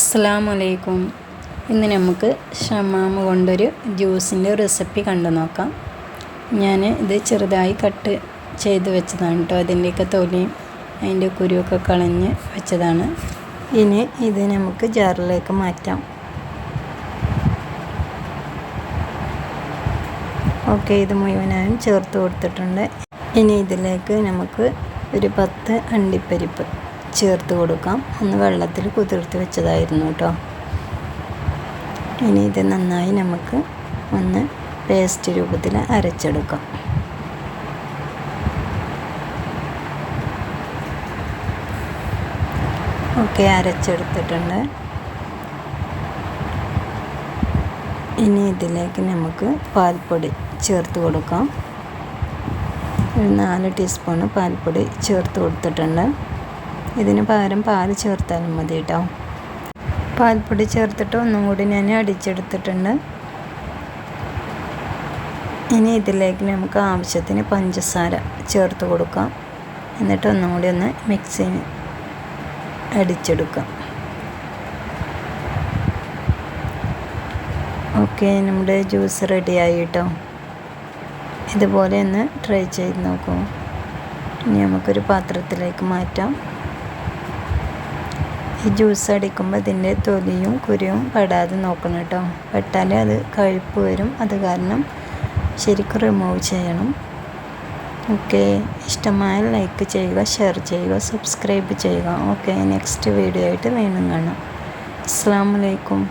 അസ്സാമലൈക്കും ഇന്ന് നമുക്ക് ഷമാമ കൊണ്ടൊരു ജ്യൂസിന്റെ റെസിപ്പി കണ്ടു നോക്കാം. ഞാൻ ഇത് ചെറുതായി കട്ട് ചെയ്ത് വെച്ചതാണ് കേട്ടോ. അതിന്റെയൊക്കെ തൊലിയും അതിന്റെ കുരുവൊക്കെ കളഞ്ഞ് വെച്ചതാണ്. ഇനി ഇത് നമുക്ക് ജാറിലേക്ക് മാറ്റാം. ഓക്കെ ഇത് മുഴുവനായും ചേർത്ത് കൊടുത്തിട്ടുണ്ട്. ഇനി ഇതിലേക്ക് നമുക്ക് ഒരു പത്ത് അണ്ടിപ്പരിപ്പ് ചേർത്ത് കൊടുക്കാം. ഒന്ന് വെള്ളത്തിൽ കുതിർത്ത് വെച്ചതായിരുന്നു കേട്ടോ. ഇനി ഇത് നന്നായി നമുക്ക് ഒന്ന് പേസ്റ്റ് രൂപത്തിൽ അരച്ചെടുക്കാം. ഓക്കെ അരച്ചെടുത്തിട്ടുണ്ട്. ഇനി ഇതിലേക്ക് നമുക്ക് പാൽപ്പൊടി ചേർത്ത് കൊടുക്കാം. ഒരു നാല് ടീസ്പൂണ് പാൽപ്പൊടി ചേർത്ത് കൊടുത്തിട്ടുണ്ട്. ഇതിന് പകരം പാൽ ചേർത്താലും മതി കേട്ടോ. പാൽപ്പൊടി ചേർത്തിട്ട് ഒന്നും കൂടി ഞാൻ അടിച്ചെടുത്തിട്ടുണ്ട്. ഇനി ഇതിലേക്ക് നമുക്ക് ആവശ്യത്തിന് പഞ്ചസാര ചേർത്ത് കൊടുക്കാം. എന്നിട്ട് ഒന്നും കൂടി ഒന്ന് മിക്സിന് അടിച്ചെടുക്കാം. ഓക്കെ നമ്മുടെ ജ്യൂസ് റെഡിയായി കേട്ടോ. ഇതുപോലെ ഒന്ന് ട്രൈ ചെയ്ത് നോക്കൂ. ഇനി നമുക്കൊരു പാത്രത്തിലേക്ക് മാറ്റാം. ഈ ജ്യൂസ് അടിക്കുമ്പോൾ ഇതിന്റെ തൊലിയും കുരുവും പെടാതെ നോക്കണം കേട്ടോ. പെട്ടാൽ അത് കഴുപ്പ് വരും. അത് കാരണം ശരിക്കും റിമൂവ് ചെയ്യണം. ഓക്കെ ഇഷ്ടമായ ലൈക്ക് ചെയ്യുക ഷെയർ ചെയ്യുക സബ്സ്ക്രൈബ് ചെയ്യുക. ഓക്കെ നെക്സ്റ്റ് വീഡിയോ ആയിട്ട് വീണ്ടും കാണാം. അസ്സാം വലൈക്കും